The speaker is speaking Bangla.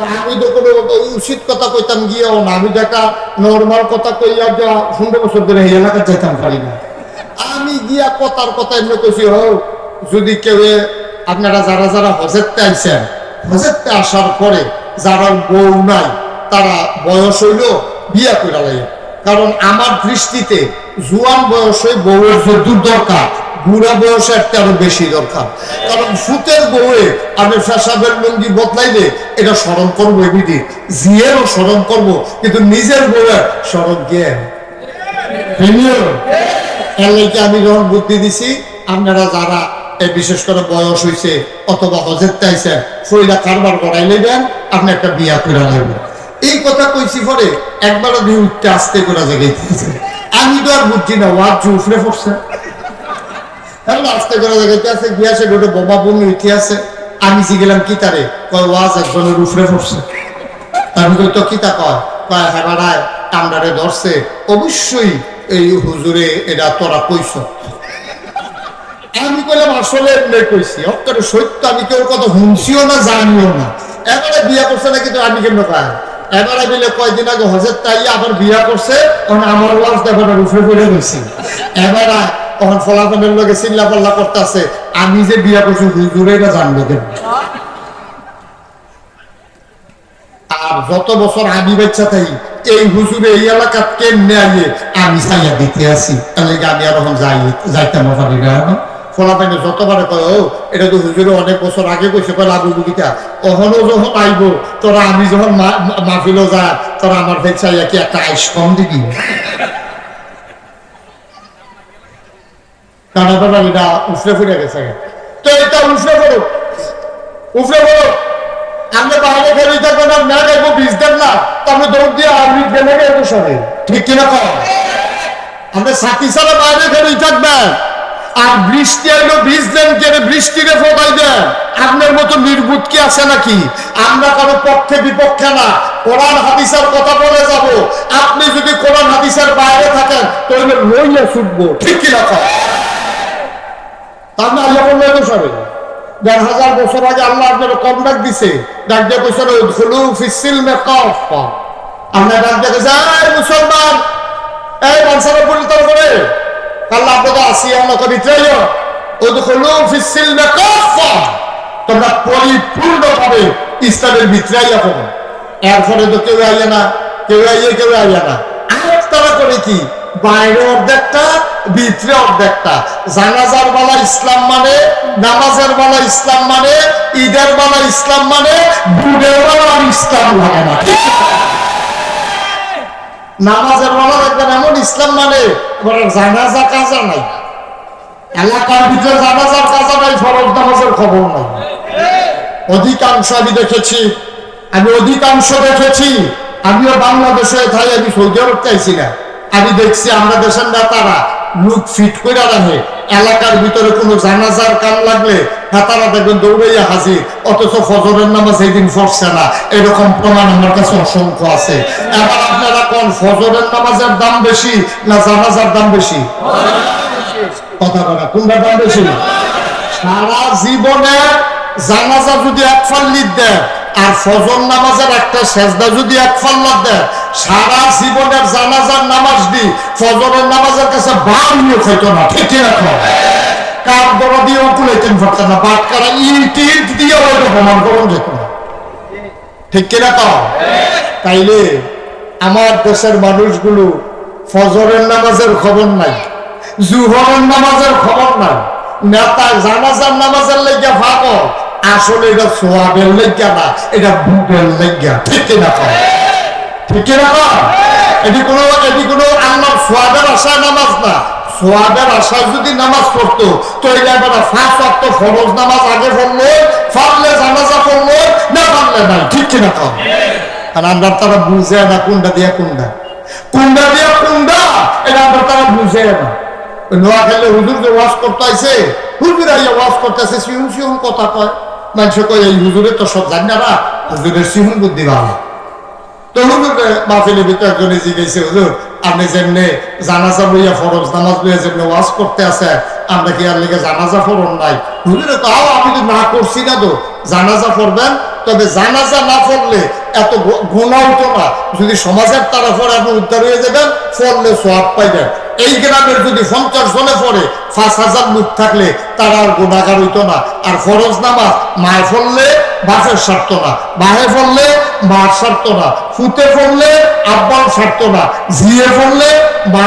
আমি তো কোনো উচিত কথা কইতাম গিয়েও না। আমি একটা নর্মাল কথা কইয়া যা পনেরো বছর ধরে এই এলাকায় যাইতাম পারি না। আমি গিয়া কথার কথা এমনি কইছি হোক যদি কেউ আপনারা যারা যারা হজেরতে আইছেন, হজেরতে আসার পরে যারা বউ নাই, তারা বয়স হইল বিয়া করে লাগে কারণ আমার দৃষ্টিতে জুয়ান বয়সে বউয়ের যদুর দরকার বুড়া বয়সে একটা আরও বেশি দরকার। কারণ ফুতের বউয়ে আমি ফেসাবের লুঙ্গি বদলাইলে এটা স্মরণ করব এমনি জিয়েরও স্মরণ করব, কিন্তু নিজের বউয়ের স্মরণ জ্ঞান এর আমি যখন বুদ্ধি দিছি, আপনারা যারা বিশেষ করে বয়স হয়েছে অথবা হজের চাইছেন ফইলা কারবার করাই নেবেন আপনি একটা বিয়া করে নেবেন এই কথা কইছি পরে একবার দিয়ে উঠতে আসতে করে জায়গাইতেছে আমি তো আর বুঝছি না ওয়াজ উফরে পড়ছে। আছে আমি উফরে অক্ষরে সত্য, আমি কেউ কথা শুনছিও না, জানিও না। এবারে বিয়া করছে নাকি তো আমি কেমন কয়? এবারে বিলে, কয়দিন আগে হজের তাই আবার বিয়া করছে তখন আমার ওয়াজ দেখানোর উঠে পড়ে গেছি। এবারে তখন ফলাফলের লোকে চিল্লা পাল্লা করতেছে। আমি যে বিয়া করছি হুজুরে এটা জানবে কেন? আর যত বছর আমি বাচ্চা এই হুজুরে এই আমি চাইয়া দিতে আসি তাহলে আমি আর এখন যাই, যাইতাম পারি না? যতবারে কয়, ও, এটা তো হুজুরে অনেক বছর আগে কইছে, কয় লাভু বুকিটা অহনো যখন আইব, তোরা আমি যখন মাহফিলও যা, তোরা আমার ভেদ চাইয়া কি একটা আইস কম দিবি? উফরে ফুরে গেছে তো এটা উফরে উফরে বাইরে থাকব না দেন না। দৌড় দিয়ে আমি গেলে ঠিক কিনা কর আমরা সাথী সালে বাইরে থাকবেন। আর বৃষ্টি আইলো বীজ দেন কেন বৃষ্টিকে ফোটাই দেন। আপনার মতো নির্বুত কি আছে নাকি? আমরা কারও পক্ষে বিপক্ষে না। কোরআন, হাদিসের কথা বলে যাব। আপনি যদি কোরআন, হাদিসের বাইরে থাকেন, তাহলে লইয়া ছুটবো। ঠিক কিনা কর সবে দেড় হাজার বছর আগে কম ডাক দিছে কাফা আমরা এই করে। ফিসিল মে কাফা তোমরা পরিপূর্ণভাবে ইসলামের বিত্রাইয়া করো এরপরে তো কেউ আইয়া না, কেউ আইয়ে কেউ আইয়া না। আর তারা করে কি? বাইরে অর্ধেকটা ভিতরে অর্ধেকটা জানাজার বেলা ইসলাম মানে নামাজের বেলা ইসলাম মানে ঈদের বেলা ইসলাম মানে বুড়ের বেলা ইসলাম লাগে না। নামাজের এমন ইসলাম মানে জানাজা কাজা নাই। এলাকার ভিতরে জানাজার কাজা নাই, ফরজ নামাজের খবর নাই। অধিকাংশ আমি দেখেছি, আমি অধিকাংশ দেখেছি, আমিও বাংলাদেশে থাই, আমি সৌদি আরব চাইছি না। আমি দেখছি আমরা দেশের নেতারা লুক ফিট করে রাখে। এলাকার ভিতরে কোনো জানাজার কাম লাগলে নেতারা দেখবেন দৌড়াইয়া অথচ ফজরের নামাজ না। এরকম প্রমাণ আমার কাছে অসংখ্য আছে। এবার আপনারা কোন ফজরের নামাজের দাম বেশি না জানাজার দাম বেশি? কথা বলা কোনটার দাম বেশি? সারা জীবনে জানাজা যদি এক ফাল্লির দেয়, আর ফজর নামাজের একটা সেজদা যদি এক ফাল্লার দেয় সারা জীবনের জানাজার নামাজ দি, ফজরের নামাজের কাছে বাড়িও খাইতো না ঠিক রাখো। কার দিয়ে কুলাইতেন পারতেন না দিয়ে ওইটা প্রমাণ করুন যেত না ঠিক তো? তাইলে আমার দেশের মানুষগুলো ফজরের নামাজের খবর নাই, জুহরের নামাজের খবর নাই। নেতা জানাজার নামাজের লেগে ভাবো, আসলে এটা সোয়াবের লেগা না, এটা বুকের লেগা ঠিক কিনা কর ঠিক কিনা কর এটি কোনো এটি কোনো আল্লাহ সোয়াবের আশায় নামাজ না। সোয়াবের আশায় যদি নামাজ পড়তো তো এটা এবার ফাঁস অক্ট ফরজ নামাজ আগে পড়ল ফারলে জানাজা পড়ল না পারলে নাই ঠিক কিনা কর আর আমরা তারা বুঝে না কোনটা দিয়া কোনটা কোনটা দিয়া কোনটা এটা আমরা তারা বুঝে না। নোয়া খেলে হুজুর যে ওয়াশ করতে আইছে হুজুর আইয়া ওয়াশ করতেছে সিহুন সিহুন কথা কয়। মানুষ কয় এই হুজুরে তো সব জানি না হুজুরের সিহুন বুদ্ধি ভালো। তো হুজুর মাহফিলের ভিতরে একজনে জিজ্ঞেসে হুজুর, আপনি যেমনি জানাজা ফরজ নামাজ যেমনি ওয়াজ করতে আছে, আমরা কি আর লিগে জানাজা ফরন নাই? হুজুরে তো আও আমি তো না করছি না তো, জানাজা পড়বেন তবে জানাজা না পড়লে এত গোনা না। যদি সমাজের তারা পড়ে আপনি উদ্ধার হয়ে যাবেন পড়লে সোয়াব পাইবেন। এই গ্রামের যদি পঞ্চাশ জনে পড়ে পাঁচ হাজার লোক থাকলে তারা আর গুণাগার হইতো না। আর ফরজ নামাজ মায় পড়লে বাপের সারত না। বাহে পড়লে মার সারত না। ফুতে পড়লে আব্বাও সারত না। ঝিয়ে পড়লে মা